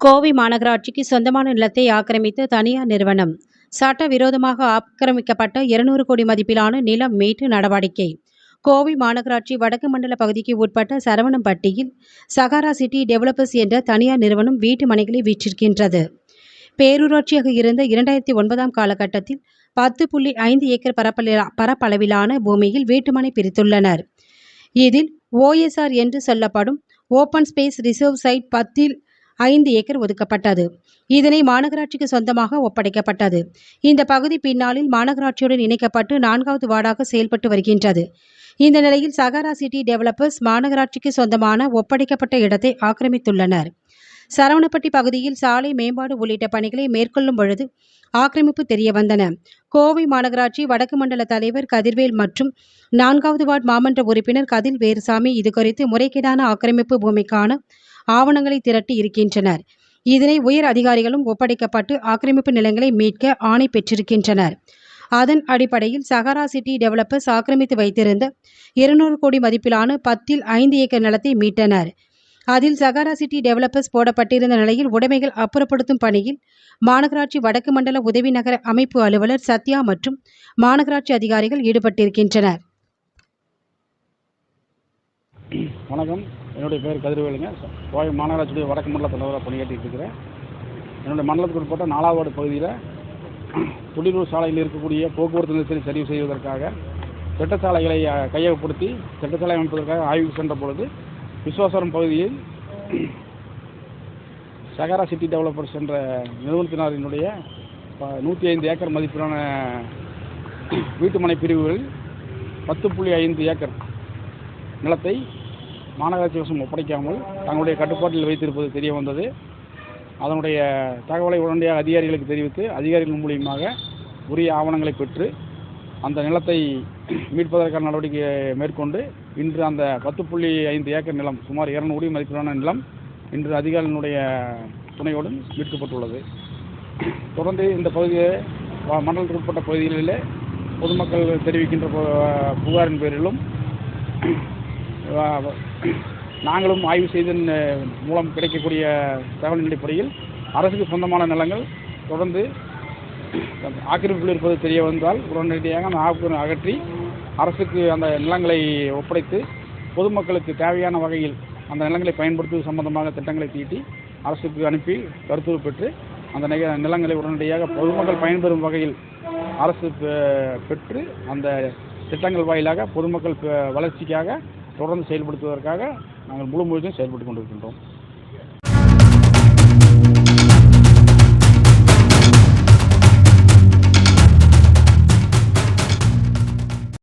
கோவை மாநகராட்சிக்கு சொந்தமான நிலத்தை ஆக்கிரமித்த தனியார் நிறுவனம். சட்டவிரோதமாக ஆக்கிரமிக்கப்பட்ட இருநூறு கோடி மதிப்பிலான நிலம் மீட்டு நடவடிக்கை. கோவை மாநகராட்சி வடக்கு மண்டல பகுதிக்கு உட்பட்ட சரவணம்பட்டியில் சகாரா சிட்டி டெவலப்பர்ஸ் என்ற தனியார் நிறுவனம் வீட்டு மனைகளை விற்றிருக்கின்றது. பேரூராட்சியாக இருந்த இரண்டாயிரத்தி ஒன்பதாம் காலகட்டத்தில் பத்து புள்ளி ஐந்து ஏக்கர் பரப்பள பரப்பளவிலான பூமியில் வீட்டுமனை பிரித்துள்ளனர். இதில் ஓஎஸ்ஆர் என்று சொல்லப்படும் ஓப்பன் ஸ்பேஸ் ரிசர்வ் சைட் பத்தில் ஐந்து ஏக்கர் ஒதுக்கப்பட்டது. இதனை மாநகராட்சிக்கு சொந்தமாக ஒப்படைக்கப்பட்டது. இந்த பகுதி பின்னாளில் மாநகராட்சியுடன் இணைக்கப்பட்டு நான்காவது வார்டாக செயல்பட்டு வருகின்றது. இந்த நிலையில் சகாரா சிட்டி டெவலப்பர்ஸ் மாநகராட்சிக்கு சொந்தமான ஒப்படைக்கப்பட்ட இடத்தை ஆக்கிரமித்துள்ளனர். சரவணப்பட்டி பகுதியில் சாலை மேம்பாடு உள்ளிட்ட பணிகளை மேற்கொள்ளும் பொழுது ஆக்கிரமிப்பு தெரிய வந்தன கோவை மாநகராட்சி வடக்கு மண்டல தலைவர் கதிர்வேல் மற்றும் நான்காவது வார்டு மாமன்ற உறுப்பினர் கதில் வேறுசாமி இதுகுறித்து முறைகேடான ஆக்கிரமிப்பு பூமிக்கான ஆவணங்களை திரட்டி இருக்கின்றனர். இதனை உயர் அதிகாரிகளும் ஒப்படைக்கப்பட்டு ஆக்கிரமிப்பு நிலங்களை மீட்க ஆணை பெற்றிருக்கின்றனர். அதன் அடிப்படையில் சகாரா சிட்டி டெவலப்பர்ஸ் ஆக்கிரமித்து வைத்திருந்த இருநூறு கோடி மதிப்பிலான பத்தில் ஐந்து ஏக்கர் நிலத்தை மீட்டனர். அதில் சகாரா சிட்டி டெவலப்பர்ஸ் போடப்பட்டிருந்த நிலையில் உடைமைகள் அப்புறப்படுத்தும் பணியில் மாநகராட்சி வடக்கு மண்டல உதவி நகர அமைப்பு அலுவலர் சத்யா மற்றும் மாநகராட்சி அதிகாரிகள் ஈடுபட்டிருக்கின்றனர். வணக்கம். என்னுடைய பேர் கதிர்வேலுங்க. கோவை மாநகராட்சியுடைய வடக்கு மண்டல தலைவராக பணியாற்றிட்டு இருக்கிறேன் என்னுடைய மண்டலத்துக்கு உட்பட்ட நாலாவது பகுதியில் துடிலூர் சாலையில் இருக்கக்கூடிய போக்குவரத்து நெரிசலை சரி செய்வதற்காக திட்டச்சாலைகளை கையகப்படுத்தி திட்டச்சாலை அமைப்பதற்காக ஆய்வு சென்ற பொழுது விஸ்வாசரம் பகுதியில் சகாரா சிட்டி டெவலப்பர்ஸ் என்ற நிறுவனத்தினரினுடைய நூற்றி ஐந்து ஏக்கர் மதிப்பிலான வீட்டுமனை பிரிவுகளில் பத்து புள்ளி ஐந்து ஏக்கர் நிலத்தை மாநகராட்சி வசம் ஒப்படைக்காமல் தங்களுடைய கட்டுப்பாட்டில் வைத்திருப்பது தெரிய வந்தது. அதனுடைய தகவலை உடனடியாக அதிகாரிகளுக்கு தெரிவித்து அதிகாரிகள் மூலியமாக உரிய ஆவணங்களை பெற்று அந்த நிலத்தை மீட்பதற்கான நடவடிக்கை மேற்கொண்டு இன்று அந்த பத்து புள்ளி ஐந்து ஏக்கர் நிலம் சுமார் இரநூறு கோடி மதிப்பிலான நிலம் இன்று அதிகாரியினுடைய துணையுடன் மீட்கப்பட்டுள்ளது. தொடர்ந்து இந்த பகுதியை மண்டலத்துக்கு உட்பட்ட பகுதிகளிலே பொதுமக்கள் தெரிவிக்கின்ற புகாரின் பேரிலும் நாங்களும் ஆய்வு செய்தன் மூலம் கிடைக்கக்கூடிய தகவலின் அடிப்படையில் அரசுக்கு சொந்தமான நிலங்கள் தொடர்ந்து ஆக்கிரமிப்பில் இருப்பது தெரிய வந்தால் உடனடியாக அந்த ஆக்கிரமி அகற்றி அரசுக்கு அந்த நிலங்களை ஒப்படைத்து பொதுமக்களுக்கு தேவையான வகையில் அந்த நிலங்களை பயன்படுத்துவது சம்பந்தமாக திட்டங்களை தீட்டி அரசுக்கு அனுப்பி கருத்துரு பெற்று அந்த நிக- நிலங்களை உடனடியாக பொதுமக்கள் பயன்பெறும் வகையில் அரசு பெற்று அந்த திட்டங்கள் வாயிலாக பொதுமக்கள் வளர்ச்சிக்காக தொடர்ந்து செயல்படுத்துவதற்காக நாங்கள் முழு முயற்சியும் செயல்பட்டு கொண்டிருக்கின்றோம்.